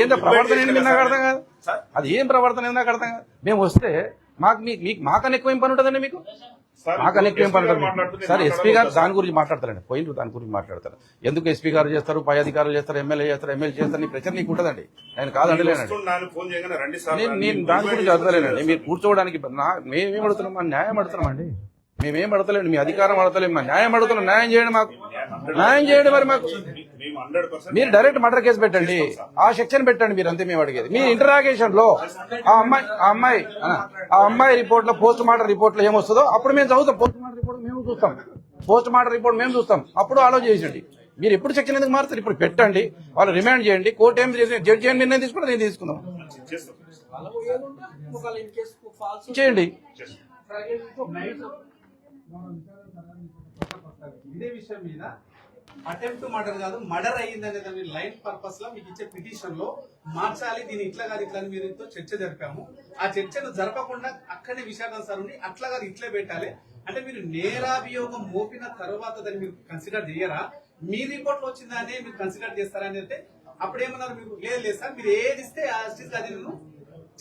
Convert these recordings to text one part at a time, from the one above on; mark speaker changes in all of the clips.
Speaker 1: ఏందో ప్రవర్తన ఏంటి నాకు అర్థం కాదు. అది ఏం ప్రవర్తన ఏందో నాకు అర్థం కాదు. మేము వస్తే మాకు మీకు మాకన్నా ఎక్కువ ఏం పని ఉంటుందండి మీకు?
Speaker 2: సార్,
Speaker 1: మాకన్నా ఎక్కువ ఏం పని ఉంటుంది సార్ ఎస్పీ గారు దాని గురించి మాట్లాడతారండి పోయిన దాని గురించి మాట్లాడతారు ఎందుకు ఎస్పీ గారు చేస్తారు? పై అధికారులు చేస్తారు ఎమ్మెల్యే చేస్తారు ఎమ్మెల్యే చేస్తారు నీ ప్రచారం నీకు ఉంటుందండి. నేను కాదండి లేనండి.
Speaker 2: వస్తున్నాను, ఫోన్ చేయగానే రండి సార్
Speaker 1: నేను దాని గురించి అడతలేనండి మీరు కూర్చోవడానికి మేమేం అడుగుతున్నాం? మా న్యాయం అడుగుతున్నామండి. మేమేం అడతలేండి మీ అధికారం అడతలేము మా న్యాయం అడుగుతున్నాం న్యాయం చేయండి మాకు. న్యాయం చేయండి మరి మాకు. మీరు డైరెక్ట్ మర్డర్ కేసు పెట్టండి. ఆ సెక్షన్ పెట్టండి మీరు అంతే మేము అడిగేది. మీ ఇంటరాగేషన్లో ఆ అమ్మాయి ఆ అమ్మాయి ఆ, అమ్మాయి రిపోర్ట్లో పోస్ట్ మార్టం రిపోర్ట్లో ఏమొస్తుందో అప్పుడు మేము చదువుతాం. పోస్ట్ మార్టం రిపోర్ట్ మేము చూస్తాం. పోస్ట్ మార్టం రిపోర్ట్ మేము చూస్తాం. అప్పుడు ఆలోచించండి మీరు ఎప్పుడు సెక్షన్ ఎందుకు మారుతారు ఇప్పుడు పెట్టండి. వాళ్ళు రిమాండ్ చేయండి. కోర్టు ఏం చేసి జడ్జి ఏం నిర్ణయం తీసుకుంటే నేను తీసుకుందాం. చేయండి.
Speaker 3: ఇదే విషయం మీద అటెంప్ట్ మర్డర్ కాదు మర్డర్ అయ్యిందనే దాని లైన్ పర్పస్లో మీకు ఇచ్చే పిటిషన్లో మార్చాలి దీని ఇట్లా కాదు ఇట్లా అని ఎంతో చర్చ జరిపాము. ఆ చర్చను జరపకుండా అక్కడనే విశాఖ సార్ ఉండి అట్లా కాదు ఇట్లే పెట్టాలి. అంటే మీరు నేరాభియోగం మోపిన తర్వాత దాన్ని మీరు కన్సిడర్ చేయరా? మీ రిపోర్ట్లో వచ్చిందానే మీరు కన్సిడర్ చేస్తారా అని అంటే అప్పుడు ఏమన్నారు మీకు లేదు లేదు సార్ మీరు ఏది ఇస్తే ఆ అది నేను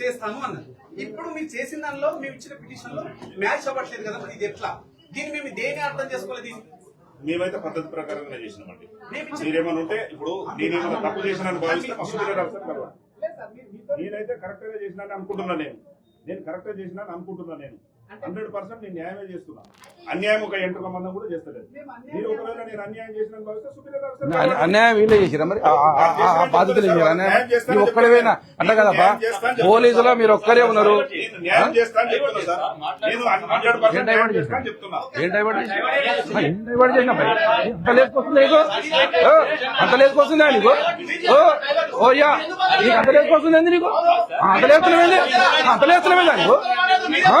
Speaker 3: చేస్తాను అన్నారు. ఇప్పుడు మీరు చేసిన దానిలో మేము ఇచ్చిన పిటిషన్లో మ్యాచ్ అవ్వట్లేదు కదా మరి ఇది ఎట్లా? దీన్ని మేము దేని అర్థం చేసుకోలేదు దీన్ని?
Speaker 2: మేమైతే పద్ధతి ప్రకారంగా చేసినామండి. మీరేమన్నా ఉంటే ఇప్పుడు నేనేమన్నా తప్పు చేసినాను భావిస్తే నేనైతే కరెక్ట్గా చేసినాను అనుకుంటున్నా నేను. నేను కరెక్ట్గా చేసినాను అనుకుంటున్నా నేను. హండ్రెడ్ పర్సెంట్ నేను న్యాయమే చేస్తున్నా. అన్యాయం ఒక ఎంటుక మందం కూడా చేస్తలేదు. మీరు ఒకవేళ నేను అన్యాయం కలవాలి.
Speaker 1: అన్యాయం వీళ్ళే చేసిరా మరి? బాధితులు అన్యాయం మీరు ఒక్కడేనా అంట కదప్పా పోలీసులో మీరు ఒక్కరే ఉన్నారు. ఏం డైవర్ట్ చేసినా ఏం డైవర్ట్ చేసినా ఏం డైవర్ట్ చేసినా అంత లేసుకొస్తుంది నీకు? ఓ, అంత లేసుకొస్తుందా నీకు? అంత లేసుకొస్తుంది ఏంది నీకు? ఆ, అంత లేస్తున్నామేంది అంత లేస్తున్నామేందా నీకు? ఆ?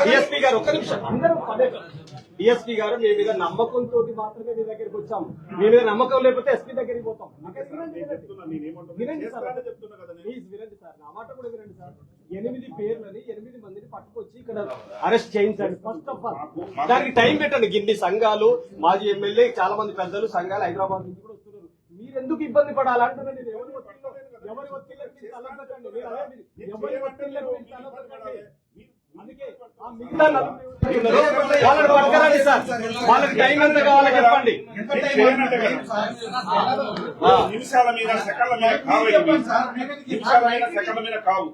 Speaker 4: డిఎస్పీ గారు ఒక్క నిమిషం. డిఎస్పీ గారు మీ మీద నమ్మకంతో మాత్రమే మీ దగ్గరికి వచ్చాం. మీ మీద నమ్మకం లేకపోతే ఎస్పీ దగ్గరికి పోతాం. వినండి సార్. నా మాట కూడా వినండి సార్ ఎనిమిది పేర్లని ఎనిమిది మందిని పట్టుకొచ్చి ఇక్కడ అరెస్ట్ చేయించండి. ఫస్ట్ ఆఫ్ ఆల్ దానికి టైం పెట్టండి. గిన్ని సంఘాలు మాజీ ఎమ్మెల్యే చాలా మంది పెద్దలు సంఘాలు హైదరాబాద్ నుంచి కూడా వస్తున్నారు. మీరు ఎందుకు ఇబ్బంది పడాలంటున్నా నేను. ఎవరి ఎవరి. వాళ్ళని పట్టుకురండి సార్. వాళ్ళకి టైం ఎంత కావాలో చెప్పండి.
Speaker 2: నిమిషాల మీద సెకండ్ల మీద కావు. నిమిషాల మీద సెకండ్ల మీద కావు.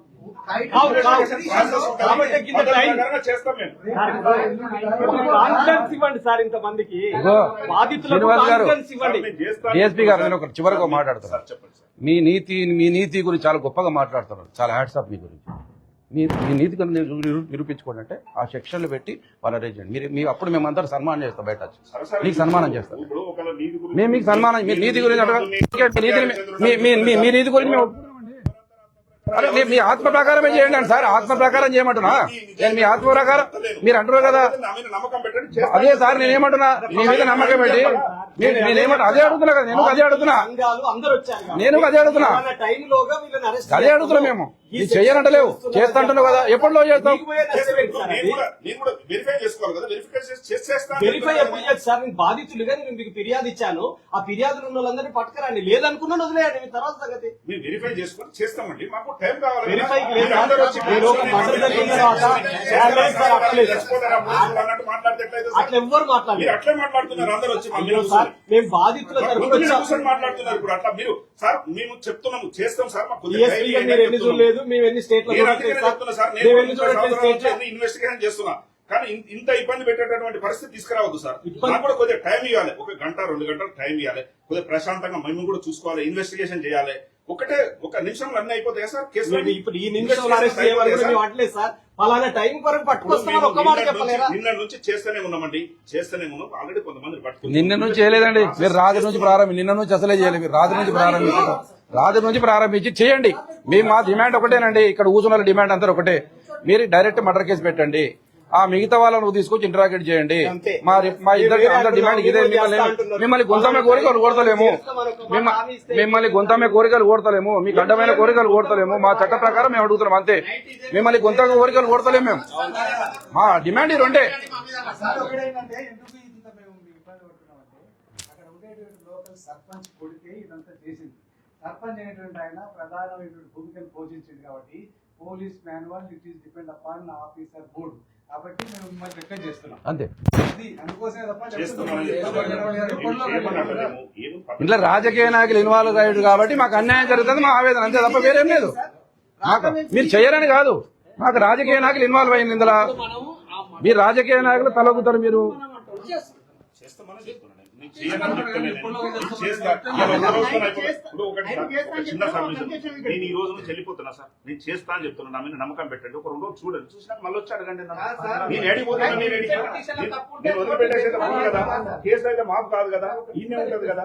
Speaker 4: ఇవ్వండి సార్
Speaker 1: గారు. డిఎస్పీ గారు నేను ఒక చివరిగా మాట్లాడతాను మీ నీతి మీ నీతి గురించి చాలా గొప్పగా మాట్లాడుతున్నారు చాలా హ్యాట్స్ ఆఫ్ మీ గురించి మీ మీ నీతి గురించి నిరూపించుకోండి అంటే ఆ సెక్షన్లు పెట్టి వాళ్ళు అరేంజ్ చేయండి మీరు మీ అప్పుడు మేమందరం సన్మానం చేస్తాం బయట మీకు సన్మానం చేస్తాం మేము మీకు సన్మానం మీ నీతి గురించి మీ మీ- మీ- మీ నీతి గురించి మేము అరే మీ- ఆత్మ ప్రకారమే చేయండి అండి సార్ ఆత్మ ప్రకారం చేయమంటున్నా? నేను మీ ఆత్మ ప్రకారం మీరు అంటున్నారు కదా. అదే సార్ నేనేమంటున్నా? మీ మీద నమ్మకం పెట్టి అదే అడుగుతున్నా కదా నేను అదే అడుగుతున్నా. నేను అదే అడుగుతున్నా. అదే అడుగుతున్నాం మేము. ఇది చెయ్యనంటలేవు చేస్తాంటున్నావు కదా. ఎప్పటిలో చేస్తాం
Speaker 2: వెరిఫై చేసుకోవాలి కదా. వెరిఫై చేసి చేస్తాను
Speaker 4: వెరిఫై ఎప్పుడు సార్? నేను బాధితులుగా నేను మీకు ఫిర్యాదు ఇచ్చాను. ఆ ఫిర్యాదులు ఉన్న వాళ్ళందరినీ పట్టుకురండి. లేదనుకున్నాను వదిలేయండి. మీ తర్వాత సంగతి.
Speaker 2: మేము వెరిఫై చేసుకొని చేస్తామండి. మాకు టైం కావాలి మీరు
Speaker 4: మీరు? అట్లా ఎవ్వరు
Speaker 2: మీరు
Speaker 4: మాట్లాడలేదు.
Speaker 2: అట్లే మాట్లాడుతున్నారు. అందరూ వచ్చి
Speaker 4: సార్. మేము బాధితుల
Speaker 2: మాట్లాడుతున్నారు ఇప్పుడు అట్లా. మీరు సార్ మేము చెప్తున్నాము చేస్తాం సార్.
Speaker 4: చూడలేదు మేము ఎన్ని స్టేట్
Speaker 2: ఇన్వెస్టిగేషన్ చేస్తున్నా. కానీ ఇంత ఇబ్బంది పెట్టేటటువంటి పరిస్థితి తీసుకురావద్దు సార్. నాకు కూడా కొద్దిగా టైం ఇవ్వాలి. ఒక గంట రెండు గంటలు టైం ఇవ్వాలి. కొద్దిగా ప్రశాంతంగా మేము కూడా చూసుకోవాలి ఇన్వెస్టిగేషన్ చేయాలి. ఒకటే ఒక నిమిషంలో అన్ని అయిపోతాయి సార్? కేసు
Speaker 4: ఇప్పుడు ఈ నిమిషంలో అరెస్ట్ అనట్లేదు సార్. పలానా టైం వరకు పట్టుకొస్తామని ఒక్క మాట
Speaker 2: నిన్న
Speaker 4: చెప్పలేరా
Speaker 2: నుంచి- నిన్న నుంచి చేస్తూనే ఉన్నామండి. చేస్తూనే ఉన్నాం. ఆల్రెడీ కొంతమంది పట్టుకుని
Speaker 1: నిన్న నుంచి చేయలేదండి. మీరు రాత్రి నుంచి ప్రారంభి నిన్న నుంచి అసలే చేయలేదు. మీరు రాత్రి నుంచి ప్రారంభించారు రాత్రి నుంచి ప్రారంభించి చేయండి. మేము మా డిమాండ్ ఒకటేనండి. ఇక్కడ కూర్చున్న డిమాండ్ అంతా ఒకటే. మీరు డైరెక్ట్ మర్డర్ కేసు పెట్టండి. ఆ మిగతా వాళ్ళను తీసుకొచ్చి ఇంటరాగేట్ చేయండి.
Speaker 4: అంతే.
Speaker 1: మా మా ఇద్దరు
Speaker 4: మీరు
Speaker 1: అందరి డిమాండ్ ఇదే. మిమ్మల్ని. మిమ్మల్ని గొంతమే కోరికలు కోరతలేము మిమ్మ- మిమ్మల్ని గొంతమే కోరికలు కోరతలేము మీకు అడ్డమైన కోరికలు కోరతలేము మా చట్ట ప్రకారం మేము అడుగుతున్నాం అంతే. మిమ్మల్ని గొంతగా కోరికలు కోరతలేము మేము. మా డిమాండ్ ఈ రెండే
Speaker 5: సర్పంచ్ కొడితే ఇదంతా చేసింది. సర్పంచ్ అనేటువంటి ఆయన ప్రధానమైనటువంటి భూమికను పోషించింది కాబట్టి police manual it is depend upon officer board కాబట్టి మేము మిమ్మల్ని రిక్వెస్ట్ చేస్తున్నాం.
Speaker 1: అంతే.
Speaker 5: అది అందుకోసమే తప్ప.
Speaker 1: ఇంట్లో రాజకీయ నాయకులు ఇన్వాల్వ్ అయ్యాడు కాబట్టి మాకు అన్యాయం జరుగుతుంది మా ఆవేదన అంతే తప్ప వేరేం లేదు. మాకు మీరు చేయరని కాదు. మాకు రాజకీయ నాయకులు ఇన్వాల్వ్ అయింది ఇందులో. మీరు రాజకీయ నాయకులు తలొగ్గుతారు మీరు.
Speaker 2: నేను. చిన్న సబ్మిషన్ ఈ రోజు నుంచి వెళ్ళిపోతున్నా సార్ నేను చేస్తా అని చెప్తున్నా నా మీద నమ్మకం పెట్టండి ఒక రెండు రోజులు చూడండి చూసినాక మళ్ళీ వచ్చి అడగండి నన్ను. నేను ఏడిపోతున్నా నేను ఏడికి నేను- నేను వదిలిపెట్టేసి అయితే పోను కదా కేసు అయితే మాకు కాదు కదా ఈయనే ఉంటది కదా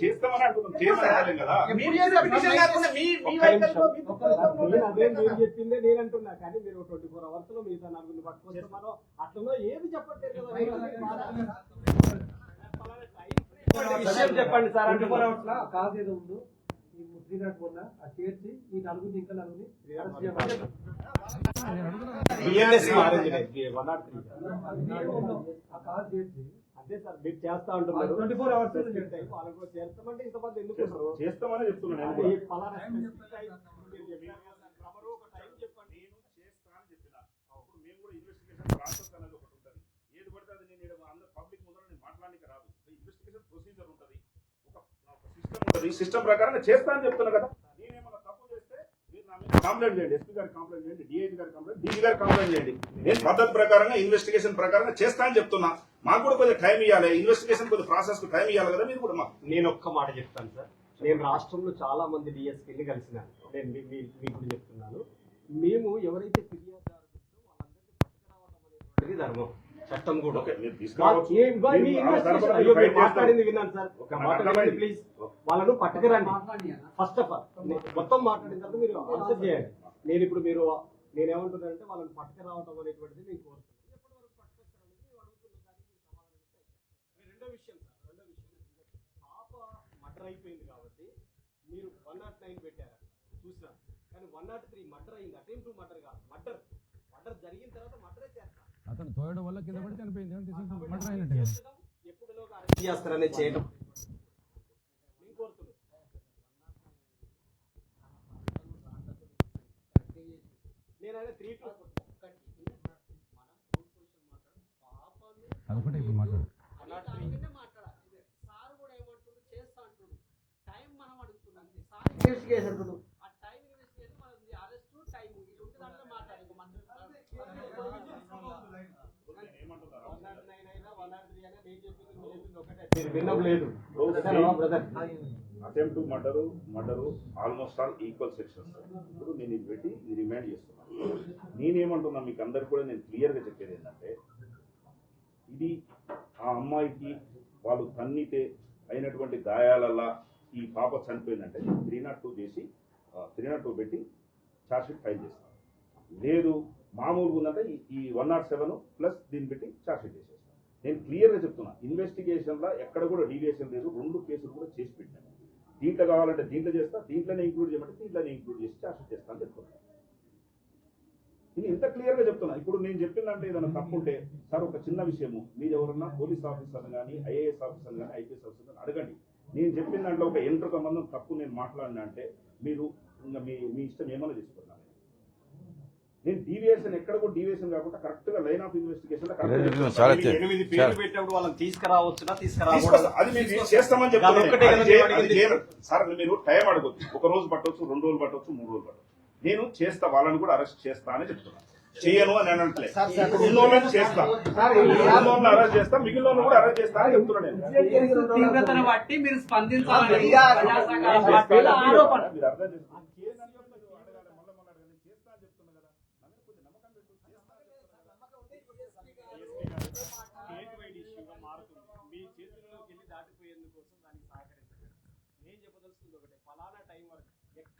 Speaker 2: చేస్తామని అంటున్నాం చేస్తాం కదా
Speaker 3: దృక్పథంతో
Speaker 4: నేను అదే మీరు చెప్పిందే నేను అంటున్నా కానీ మీరు ట్వంటీ ఫోర్ అవర్స్లో మిగతా నలుగురిని పట్టుకొస్తామనో అట్లనో ఏది చెప్పట్లేదు కదా విషయం చెప్పండి సార్ అంటే
Speaker 5: కాదు ఏదో ఉందో ఈ వల్ల ఆ చేర్చి ఈ నలుగురిని ఇంకా నలుగురిని
Speaker 4: నాట్ త్రీ.
Speaker 5: ఆ కాల్ చేర్చి
Speaker 4: అదే సార్ మీరు చేస్తా
Speaker 5: ట్వంటీ ఫోర్ అవర్స్
Speaker 4: చేస్తామంటే ఇంతమంది ఎందుకు?
Speaker 2: చేస్తామని చెప్తున్నాను నేను
Speaker 4: అది
Speaker 2: కూడా.
Speaker 4: పలానా specific time మీరు చెప్పారు కదా, రబ్బరు ఒక time చెప్పండి.
Speaker 2: నేను చేస్తా అని చెప్పిన అప్పుడు మేము కూడా ఇన్వెస్టిగేషన్ ప్రాసెస్ అనేది ఒకటి ఉంటుంది. ఏది పడితే అది నేను అందరూ అందరు పబ్లిక్ ముందర నేను మాట్లాడడానికి రాదు. ఇన్వెస్టిగేషన్ ప్రొసీజర్ ఉంటుంది. ఒక సిస్టమ్ ఉంటుంది. సిస్టమ్ ప్రకారం చేస్తా అని చెప్తున్నా కదా. నేనేమన్నా తప్పు చేస్తే మీరు నా మీద కంప్లైంట్ చేయండి. ఎస్పీ గారికి కంప్లైంట్ చేయండి. డిఐజీ గారికి కంప్లైంట్ డీజీ గారికి కంప్లైంట్ చేయండి. నేను పద్ధతి ప్రకారంగా ఇన్వెస్టిగేషన్ ప్రకారంగా చేస్తా అని చెప్తున్నా. మాకు కూడా కొంచెం టైం ఇవ్వాలి ఇన్వెస్టిగేషన్ కొంచెం ప్రాసెస్కు టైం ఇవ్వాలి కదా. మీరు కూడా మాకు
Speaker 4: నేను ఒక్క మాట చెప్తాను సార్. నేను రాష్ట్రంలో చాలా మంది డిఎస్పీని కలిసినాను. నేను మీ- మీకు చెప్తున్నాను. మేము ఎవరైతే
Speaker 2: ఫిర్యాదు
Speaker 4: అయ్యో,
Speaker 2: ఫైట్
Speaker 4: మీరు మాట్లాడింది విన్నాను సార్. మాట్లాడింది ప్లీజ్ వాళ్ళను పట్టుకురండి. ఫస్ట్ ఆఫ్ ఆల్ మొత్తం మాట్లాడిన తర్వాత మీరు ఆన్సర్ చేయండి. నేను ఇప్పుడు మీరు నేనేమంటున్నానంటే వాళ్ళని అనేటువంటిది నేను కోరుతున్నాను. సమాధానం చెప్తే అయిపోతుంది. రెండో విషయం సార్ రెండో విషయం పాప మర్డర్ అయిపోయింది కాబట్టి మీరు వన్ నాట్ నైన్ పెట్టారు. చూసినా కానీ వన్ నాట్ త్రీ మర్డర్ అయింది. అటెంప్ట్ టు మర్డర్ కాదు. మర్డర్. మర్డర్ జరిగిన తర్వాత మర్డరే చేస్తారు.
Speaker 1: అతను తోయడం వల్ల కింద పడి చనిపోయింది.
Speaker 4: ఎప్పుడులోగా అరెస్ట్ చేస్తారనే చేయడం
Speaker 1: అదొకటే ఇప్పుడు మాట్లాడు.
Speaker 6: సార్ కూడా ఏమంటుండు చేస్తా అంటుండు టైం మనం అడుగుతున్నాం సార్ ఇన్వెస్టిగేషన్ ఆ టైం ఇన్వెస్టిగేషన్ మనం అరెస్ట్ టైం ఇది ఉంటే దాంట్లో మాట్లాడి
Speaker 4: వన్ నాట్ నైన్ అయినా వన్ నాట్ త్రీ అయినా నేను చెప్పింది నువ్వు చెప్పింది ఒకటే మీరు విన్నలేదు brother
Speaker 2: attempt to murder murder almost all equal sections ఇప్పుడు నేను ఇది పెట్టి ఇది రిమైండ్ చేస్తున్నాను నేనేమంటున్నా మీకు అందరికి కూడా నేను క్లియర్గా చెప్పేది ఏంటంటే ఇది ఆ అమ్మాయికి వాళ్ళు తన్నితే అయినటువంటి గాయాలల్లా ఈ పాప చనిపోయిందంటే త్రీ నాట్ టూ చేసి త్రీ నాట్ టూ పెట్టి ఛార్జ్షీట్ ఫైల్ చేస్తాను లేదు మామూలుగా ఉందంటే ఈ- ఈ వన్ నాట్ సెవెన్ ప్లస్ దీన్ని పెట్టి ఛార్జ్షీట్ చేసేస్తాను నేను క్లియర్గా చెప్తున్నా ఇన్వెస్టిగేషన్లో ఎక్కడ కూడా డీవియేషన్ లేదు. రెండు కేసులు కూడా చేసి పెట్టాను. దీంట్లో కావాలంటే దీంట్లో చేస్తా దీంట్లోనే ఇంక్లూడ్ చేయమంటే దీంట్లోనే ఇంక్లూడ్ చేసి చార్జ్ చేస్తా అని చెప్తున్నా. నేను ఇంత క్లియర్గా చెప్తున్నా. ఇప్పుడు నేను చెప్పిందంటే ఏదైనా తప్పు ఉంటే సార్ ఒక చిన్న విషయము మీరు ఎవరన్నా పోలీస్ ఆఫీసర్ కానీ ఐఏఎస్ ఆఫీసర్ కానీ ఐపీఎస్ ఆఫీసర్ కానీ అడగండి. నేను చెప్పిన దాంట్లో ఒక ఎంటర్ సంబంధం తప్పు నేను మాట్లాడినా అంటే మీరు ఇంకా మీ మీ ఇష్టం ఏమైనా తీసుకున్నా నేను డీవియేషన్ ఎక్కడ కూడా డీవియేషన్ కాకుండా కరెక్ట్గా లైన్ ఆఫ్ ఇన్వెస్టిగేషన్
Speaker 4: ఎనిమిది పేర్లు పెట్టినప్పుడు వాళ్ళని తీసుకురావచ్చునా. తీసుకురాకూడదు
Speaker 2: అది మీరు చేస్తామని చెప్తాను. సార్ మీరు టైం అడగొచ్చు ఒక రోజు పట్టవచ్చు రెండు రోజులు పట్టవచ్చు మూడు రోజులు పట్టవచ్చు నేను చేస్తా వాళ్ళని కూడా అరెస్ట్ చేస్తా అని చెప్తున్నాను చేయను అని అని అంటలే ఇప్పుడు ఉన్నోళ్ళని చేస్తా అరెస్ట్ చేస్తా మిగిలిన కూడా అరెస్ట్ చేస్తా అని చెప్తున్నా నేను
Speaker 6: తీవ్రతను బట్టి మీరు స్పందించాలని
Speaker 5: అయ్యా,
Speaker 6: ప్రజా సంఘాల పార్టీల ఆరోపణ
Speaker 2: మీరు అర్థం చేసుకోండి. కేసు అని చెప్పి మీరు అడగాలి, మళ్ళా మళ్ళా అడగాలి. నేను చేస్తా అని చెప్తున్నా కదా. నా మీద కొంచెం నమ్మకం పెట్టు. చేస్తా అని చెప్తున్నా కదా.
Speaker 4: స్టేట్ వైడ్ ఇష్యూగా మారుతుంది మీ చేతుల్లోకి వెళ్ళి దాటిపోయేందుకు కోసం దానికి సహకరించండి నేను చెప్పదలుచుకుంది ఒకటే ఫలానా టైం వరకు ఎక్కడ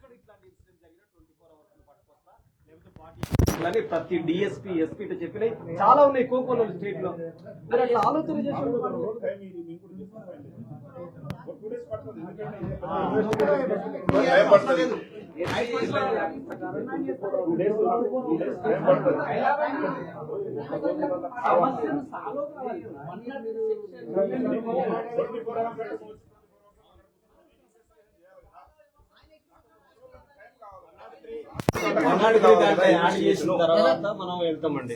Speaker 4: ఇట్లాంటి ఇన్సిడెంట్ జరిగినా ట్వంటీ ఫోర్ అవర్స్ పట్టుకొస్తా లేకపోతే పార్టీ ప్రతి డిఎస్పీ ఎస్పీ చెప్పినాయి చాలా ఉన్నాయి కోకోలో స్టేట్లో మీరు అట్లా ఆలోచన చేసి
Speaker 2: నాకు ఒక రోజు టైం ఇవ్వండి, నేను కూడా చేస్తా. ఒక two days పడుతుంది. ఎందుకంటే ఇదే పెద్ద టైం పడుతుంది. Two days, two days time పడుతుంది.
Speaker 6: సమస్యను సాల్వ్ కావాలి వన్ నాట్ సెక్షన్
Speaker 2: 24 hours అంటే
Speaker 4: యాడ్ చేసిన తర్వాత మనం వెళ్తామండి.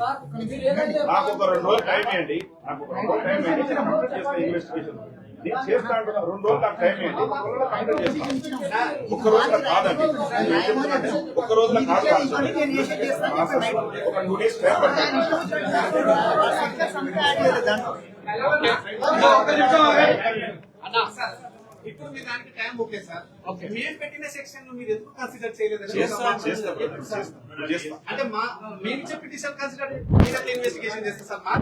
Speaker 2: నాకు ఒక రెండు రోజులు టైం ఇవ్వండి. నాకు ఒక రెండు రోజులు టైం ఇవ్వండి. నేను కంప్లీట్ చేస్తా ఇన్వెస్టిగేషన్ నేను చేస్తా అంటున్నా రెండు రోజులు నాకు టైం ఇవ్వండి. ఒక రోజులో కంప్లీట్ చేస్తా ఒక్క రోజులో కాదండి. నేను చెప్తున్నానంటే ఒక్క రోజులో కాదు ఒక టూ డేస్ టైం పడుతుంది.
Speaker 3: అన్నా సార్. ఇప్పుడు మీ దానికి టైం ఓకే సార్ మేము పెట్టిన సెక్షన్ మీరు ఎందుకు కన్సిడర్ చేయలేదు? అంటే మా మేము ఇచ్చే పిటిషన్ కన్సిడర్ ఇన్వెస్టిగేషన్ చేస్తాం సార్ మా